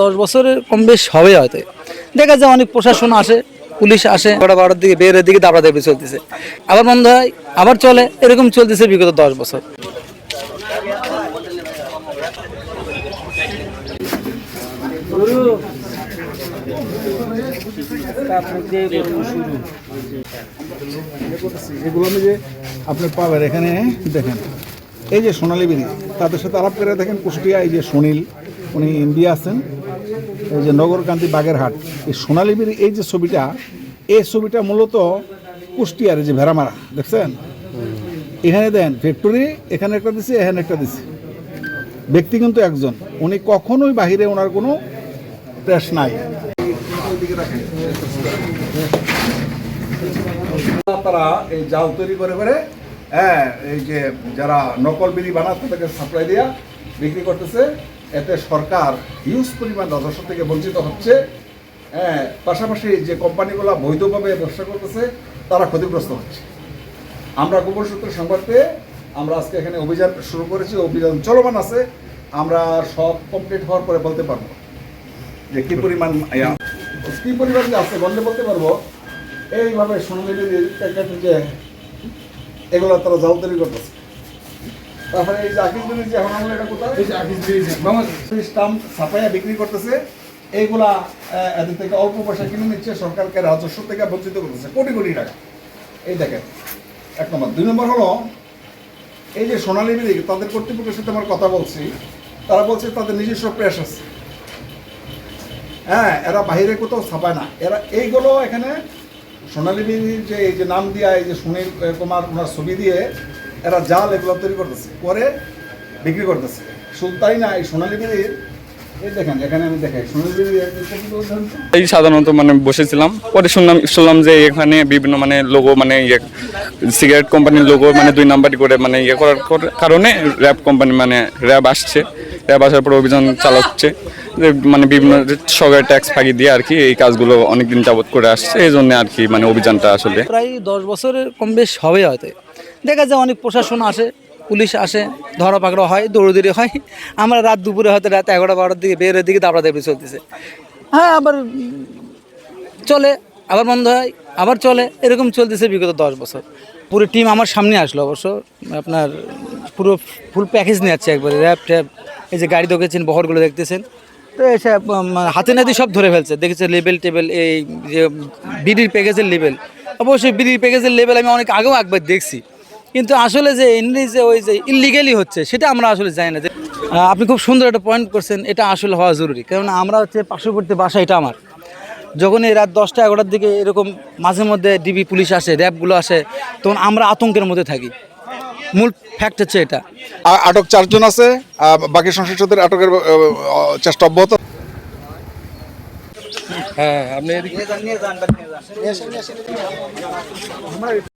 দশ বছরের কম বেশ হবে হয়তো। দেখা যায় অনেক প্রশাসন আসে, পুলিশ আসে ওটা বারোটার দিকে বেরের দিকে দাবড়া দাবি চলতেছে। আবার বন্ধ হয়, আবার চলে, এরকম চলতেছে বিগত দশ বছর। এগুলো আমি যে আপনি পাবেন এখানে দেখেন। এই যে সোনালী বিড়ি, তাদের সাথে আলাপ করে দেখেন কুষ্টিয়া, এই যে সুনীল, উনি ইন্ডিয়া আছেন, এই যে নগরকান্তি বাগেরহাট। এই সোনালী বিড়ি, এই যে ছবিটা, এই ছবিটা মূলত কুষ্টিয়ার যে ভেড়ামারা, দেখছেন? এখানে দেন ফ্যাক্টরি এখানে একটা দিছে, এখানে একটা দিছে। ব্যক্তি কিন্তু একজন, উনি কখনোই বাহিরে ওনার কোনো প্রেস নাই। তারা এই জাল তৈরি করে করে হ্যাঁ এই যে যারা নকল বিড়ি বানাচ্ছে, তাদেরকে সাপ্লাই দেওয়া বিক্রি করতেছে। এতে সরকার হিউজ পরিমাণ রাজস্ব থেকে বঞ্চিত হচ্ছে। হ্যাঁ পাশাপাশি যে কোম্পানিগুলো বৈধভাবে ব্যবসা করতেছে, তারা ক্ষতিগ্রস্ত হচ্ছে। আমরা গোপন সূত্রে সংবাদ পেয়ে আমরা আজকে এখানে অভিযান শুরু করেছি, অভিযান চলমান আছে। আমরা সব কমপ্লিট হওয়ার পরে বলতে পারব যে কি পরিমাণ কি পরিমাণ আছে বললে বলতে পারব? এইভাবে সোনালী যে এগুলো তারা জাল তৈরি করতেছে। তারপরে এই যে আকিস ব্রিজ যে এখন আমরা এটা কোথায়? এই যে আকিস ব্রিজ স্টাম্প ছাপাইয়া বিক্রি করতেছে। এইগুলা এদের থেকে অল্প পয়সা কিনে নিচ্ছে সরকারকে রাজস্ব থেকে বঞ্চিত করতেছে কোটি কোটি টাকা। এই দেখেন এক নম্বর। দুই নম্বর হলো এই যে সোনালী বিড়ি তাদের কর্তৃপক্ষের সাথে আমার কথা বলছি তারা বলছে তাদের নিজস্ব প্রেস আছে। হ্যাঁ এরা বাইরে কোথাও ছাপায় না। এরা এইগুলো এখানে সোনালী বিড়ির যে, এই যে নাম দিয়া, এই যে সুনীল কুমার ওনার ছবি দিয়ে এরা জাল এগুলো তৈরি করতেছে, করে বিক্রি করতেছে। শুধু তাই না, এই সোনালী বিড়ির এই সাধারণত মানে বসেছিলাম, পরে শুনলাম শুনলাম যে এখানে বিভিন্ন মানে লোগো মানে ইয়ে সিগারেট কোম্পানির লোগো মানে দুই নাম্বারই করে মানে ইয়ে করার কারণে র্যাব কোম্পানি মানে র্যাব আসছে। র্যাব আসার পর অভিযান চালাচ্ছে। মানে বিভিন্ন সরকারি ট্যাক্স ফাঁকি দিয়ে আর কি এই কাজগুলো অনেকদিন যাবত করে আসছে, এই জন্য আর কি মানে অভিযানটা আসলে। প্রায় দশ বছরের কম বেশ হবে হয়তো। দেখা যায় অনেক প্রশাসন আসে, পুলিশ আসে, ধরা পাকড়া হয়, দৌড়দৌড়ি হয়। আমরা রাত দুপুরে হয়তো রাত এগারোটা বারোটার দিকে বেরের দিকে দাবড়া দাবি চলতেছে। হ্যাঁ আবার চলে, আবার বন্ধ হয়, আবার চলে, এরকম চলতেছে বিগত দশ বছর। পুরো টিম আমার সামনে আসলো অবশ্য, আপনার পুরো ফুল প্যাকেজ নিয়ে যাচ্ছে একবারে র্যাপ ট্যাপ এই যে গাড়ি দেখেছেন বহরগুলো দেখতেছেন। তো এসে উম, হাতে নাতে সব ধরে ফেলছে। দেখেছে লেবেল টেবেল এই যে বিড়ির প্যাকেজের লেবেল অবশ্যই বিড়ির প্যাকেজের লেবেল আমি অনেক আগেও একবার দেখছি। কিন্তু আসলে যে এমনি যে ওই যে ইলিগেলি হচ্ছে সেটা আমরা আসলে জানি না। যে আপনি খুব সুন্দর একটা পয়েন্ট করছেন এটা আসলে হওয়া জরুরি। কারণ আমরা হচ্ছে পার্শ্ববর্তী বাসা এটা আমার। যখন এই রাত দশটা এগারোটার দিকে এরকম মাঝে মধ্যে ডিবি পুলিশ আসে র্যাবগুলো আসে তখন আমরা আতঙ্কের মধ্যে থাকি। মূল ফ্যাক্ট হচ্ছে এটা। আটক চারজন আছে বাকি সংশ্লিষ্টদের আটকের চেষ্টা অব্যাহত। হ্যাঁ আপনি